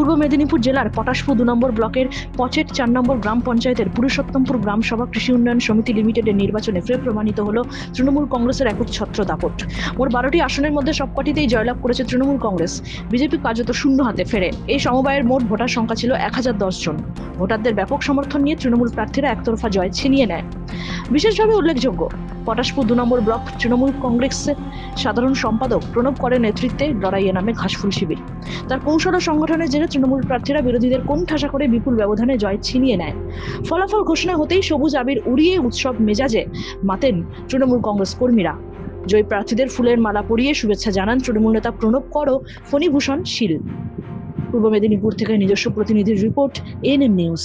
পূর্ব মেদিনীপুর জেলার পটাশপুর দু নম্বর ব্লকের পচেট চার নম্বর গ্রাম পঞ্চায়েতের পুরুষোত্তমপুর গ্রাম সভা কৃষি উন্নয়ন সমিতি লিমিটেডের নির্বাচনে ফের প্রমাণিত হল তৃণমূল কংগ্রেসের একচ্ছত্র দাপট। মোট বারোটি আসনের মধ্যে সবকটিতেই জয়লাভ করেছে তৃণমূল কংগ্রেস। বিজেপি কার্যত শূন্য হাতে ফেরে। এই সমবায়ের মোট ভোটার সংখ্যা ছিল এক হাজার দশ জন। ভোটারদের ব্যাপক সমর্থন নিয়ে তৃণমূল প্রার্থীরা একতরফা জয় ছিনিয়ে নেয়। বিশেষভাবে উল্লেখযোগ্য পটাশপুর দু নম্বর ব্লক তৃণমূল কংগ্রেসের সাধারণ সম্পাদক প্রণব করের নেতৃত্বে লড়াইয়ে নামে ঘাসফুল শিবির। তার কৌশল ও সংগঠনের জেরে তৃণমূল প্রার্থীরা বিরোধীদের কোন ঠাসা করে বিপুল ব্যবধানে জয় ছিনিয়ে নেয়। ফলাফল ঘোষণা হতেই সবুজ আবির উড়িয়ে উৎসব মেজাজে মাতেন তৃণমূল কংগ্রেস কর্মীরা। জয়ী প্রার্থীদের ফুলের মালা পরিয়ে শুভেচ্ছা জানান তৃণমূল নেতা প্রণব কর ও ফণীভূষণ শীল। পূর্ব মেদিনীপুর থেকে নিজস্ব প্রতিনিধির রিপোর্ট এএনএম নিউজ।